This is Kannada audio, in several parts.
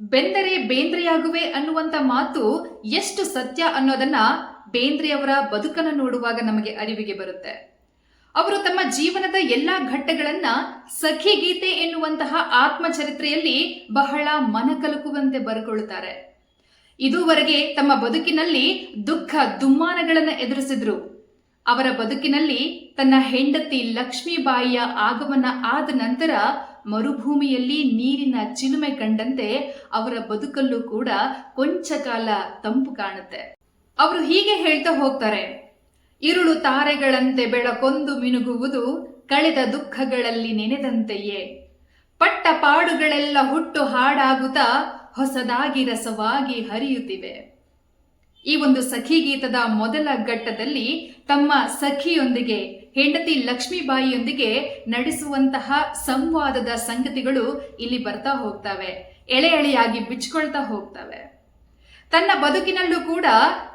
ಬೆಂದರೆ ಬೇಂದ್ರೆಯಾಗುವೆ ಅನ್ನುವಂತ ಮಾತು ಎಷ್ಟು ಸತ್ಯ ಅನ್ನೋದನ್ನ ಬೇಂದ್ರೆಯವರ ಬದುಕನ್ನು ನೋಡುವಾಗ ನಮಗೆ ಅರಿವಿಗೆ ಬರುತ್ತೆ. ಅವರು ತಮ್ಮ ಜೀವನದ ಎಲ್ಲಾ ಘಟ್ಟಗಳನ್ನ ಸಖಿ ಗೀತೆ ಎನ್ನುವಂತಹ ಆತ್ಮಚರಿತ್ರೆಯಲ್ಲಿ ಬಹಳ ಮನಕಲುಕುವಂತೆ ಬರೆಕೊಳ್ಳುತ್ತಾರೆ ಇದುವರೆಗೆ ತಮ್ಮ ಬದುಕಿನಲ್ಲಿ ದುಃಖ, ದುಮ್ಮಾನಗಳನ್ನು ಎದುರಿಸಿದ್ರು. ಅವರ ಬದುಕಿನಲ್ಲಿ ತನ್ನ ಹೆಂಡತಿ ಲಕ್ಷ್ಮೀಬಾಯಿಯ ಆಗಮನ ಆದ ನಂತರ ಮರುಭೂಮಿಯಲ್ಲಿ ನೀರಿನ ಚಿಲುಮೆ ಕಂಡಂತೆ ಅವರ ಬದುಕಲ್ಲೂ ಕೂಡ ಕೊಂಚ ಕಾಲ ತಂಪು ಕಾಣುತ್ತೆ. ಅವರು ಹೀಗೆ ಹೇಳ್ತಾ ಹೋಗ್ತಾರೆ, ಇರುಳು ತಾರೆಗಳಂತೆ ಬೆಳಕೊಂದು ಮಿನುಗುವುದು ಕಳೆದ ದುಃಖಗಳಲ್ಲಿ ನೆನೆದಂತೆಯೇ. ಪಟ್ಟ ಪಾಡುಗಳೆಲ್ಲ ಹುಟ್ಟು ಹಾಡಾಗುತ್ತಾ ಹೊಸದಾಗಿ ರಸವಾಗಿ ಹರಿಯುತ್ತಿವೆ. ಈ ಒಂದು ಸಖಿ ಗೀತದ ಮೊದಲ ಘಟ್ಟದಲ್ಲಿ ತಮ್ಮ ಸಖಿಯೊಂದಿಗೆ, ಹೆಂಡತಿ ಲಕ್ಷ್ಮೀಬಾಯಿಯೊಂದಿಗೆ ನಡೆಸುವಂತಹ ಸಂವಾದದ ಸಂಗತಿಗಳು ಇಲ್ಲಿ ಬರ್ತಾ ಹೋಗ್ತವೆ. ಎಳೆ ಎಳೆಯಾಗಿ ಬಿಚ್ಕೊಳ್ತಾ ಹೋಗ್ತವೆ. ತನ್ನ ಬದುಕಿನಲ್ಲೂ ಕೂಡ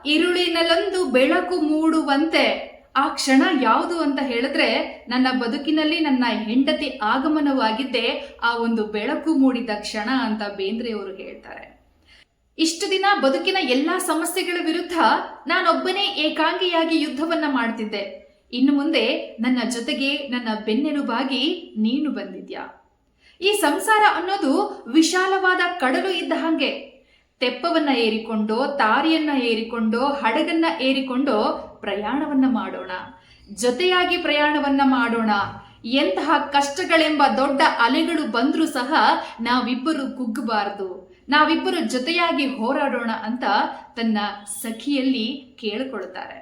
ಇರುಳಿನಲ್ಲೊಂದು ಬೆಳಕು ಮೂಡುವಂತೆ ಆ ಕ್ಷಣ ಯಾವುದು ಅಂತ ಹೇಳಿದ್ರೆ ನನ್ನ ಬದುಕಿನಲ್ಲಿ ನನ್ನ ಹೆಂಡತಿ ಆಗಮನವಾಗಿದ್ದೇ ಆ ಒಂದು ಬೆಳಕು ಮೂಡಿದ ಕ್ಷಣ ಅಂತ ಬೇಂದ್ರೆಯವರು ಹೇಳ್ತಾರೆ. ಇಷ್ಟು ದಿನ ಬದುಕಿನ ಎಲ್ಲಾ ಸಮಸ್ಯೆಗಳ ವಿರುದ್ಧ ನಾನೊಬ್ಬನೇ ಏಕಾಂಗಿಯಾಗಿ ಯುದ್ಧವನ್ನ ಮಾಡ್ತಿದ್ದೆ. ಇನ್ನು ಮುಂದೆ ನನ್ನ ಜೊತೆಗೆ ನನ್ನ ಬೆನ್ನೆಲುಬಾಗಿ ನೀನು ಬಂದಿದ್ಯಾ? ಈ ಸಂಸಾರ ಅನ್ನೋದು ವಿಶಾಲವಾದ ಕಡಲು ಇದ್ದ ಹಾಗೆ. ತೆಪ್ಪವನ್ನ ಏರಿಕೊಂಡೋ, ತಾರಿಯನ್ನ ಏರಿಕೊಂಡೋ, ಹಡಗನ್ನ ಏರಿಕೊಂಡೋ ಪ್ರಯಾಣವನ್ನ ಮಾಡೋಣ. ಜೊತೆಯಾಗಿ ಪ್ರಯಾಣವನ್ನ ಮಾಡೋಣ. ಎಂತಹ ಕಷ್ಟಗಳೆಂಬ ದೊಡ್ಡ ಅಲೆಗಳು ಬಂದರೂ ಸಹ ನಾವಿಬ್ಬರು ಕುಗ್ಗಬಾರದು. ನಾವಿಬ್ಬರು ಜೊತೆಯಾಗಿ ಹೋರಾಡೋಣ ಅಂತ ತನ್ನ ಸಖಿಯಲ್ಲಿ ಕೇಳಿಕೊಳ್ತಾರೆ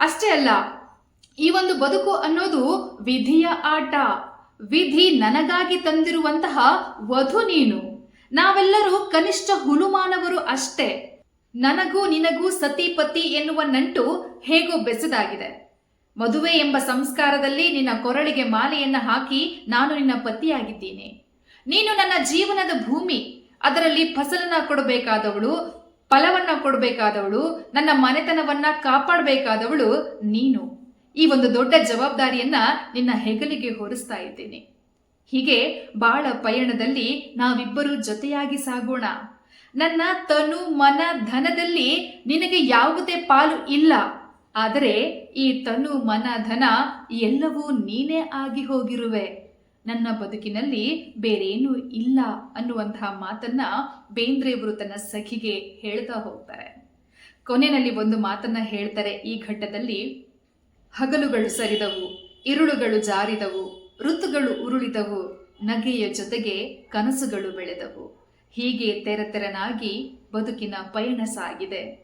ಅಷ್ಟೇ ಅಲ್ಲ, ಈ ಒಂದು ಬದುಕು ಅನ್ನೋದು ವಿಧಿಯ ಆಟ. ವಿಧಿ ನನಗಾಗಿ ತಂದಿರುವಂತಹ ವಧು ನೀನು. ನಾವೆಲ್ಲರೂ ಕನಿಷ್ಠ ಹುಲುಮಾನವರು ಅಷ್ಟೇ. ನನಗೂ ನಿನಗೂ ಸತಿಪತಿ ಎನ್ನುವ ನಂಟು ಹೇಗೋ ಬೆಸೆದಾಗಿದೆ. ಮದುವೆ ಎಂಬ ಸಂಸ್ಕಾರದಲ್ಲಿ ನಿನ್ನ ಕೊರಳಿಗೆ ಮಾಲೆಯನ್ನು ಹಾಕಿ ನಾನು ನಿನ್ನ ಪತಿಯಾಗಿದ್ದೀನಿ. ನೀನು ನನ್ನ ಜೀವನದ ಭೂಮಿ. ಅದರಲ್ಲಿ ಫಸಲನ್ನ ಕೊಡಬೇಕಾದವಳು, ಫಲವನ್ನ ಕೊಡಬೇಕಾದವಳು, ನನ್ನ ಮನೆತನವನ್ನ ಕಾಪಾಡಬೇಕಾದವಳು ನೀನು. ಈ ಒಂದು ದೊಡ್ಡ ಜವಾಬ್ದಾರಿಯನ್ನ ನಿನ್ನ ಹೆಗಲಿಗೆ ಹೊರಿಸ್ತಾ ಇದ್ದೀನಿ. ಹೀಗೆ ಬಾಳ ಪಯಣದಲ್ಲಿ ನಾವಿಬ್ಬರು ಜೊತೆಯಾಗಿ ಸಾಗೋಣ. ನನ್ನ ತನು ಮನ ಧನದಲ್ಲಿ ನಿನಗೆ ಯಾವುದೇ ಪಾಲು ಇಲ್ಲ. ಆದರೆ ಈ ತನು ಮನ ಧನ ಎಲ್ಲವೂ ನೀನೇ ಆಗಿ ಹೋಗಿರುವೆ. ನನ್ನ ಬದುಕಿನಲ್ಲಿ ಬೇರೇನೂ ಇಲ್ಲ ಅನ್ನುವಂತಹ ಮಾತನ್ನ ಬೇಂದ್ರೆಯವರು ತನ್ನ ಸಖಿಗೆ ಹೇಳ್ತಾ ಹೋಗ್ತಾರೆ. ಕೊನೆಯಲ್ಲಿ ಒಂದು ಮಾತನ್ನ ಹೇಳ್ತಾರೆ ಈ ಘಟ್ಟದಲ್ಲಿ. ಹಗಲುಗಳು ಸರಿದವು, ಇರುಳುಗಳು ಜಾರಿದವು, ಋತುಗಳು ಉರುಳಿದವು, ನಗೆಯ ಜೊತೆಗೆ ಕನಸುಗಳು ಬೆಳೆದವು. ಹೀಗೆ ತೆರೆತೆರನಾಗಿ ಬದುಕಿನ ಪಯಣ ಸಾಗಿದೆ.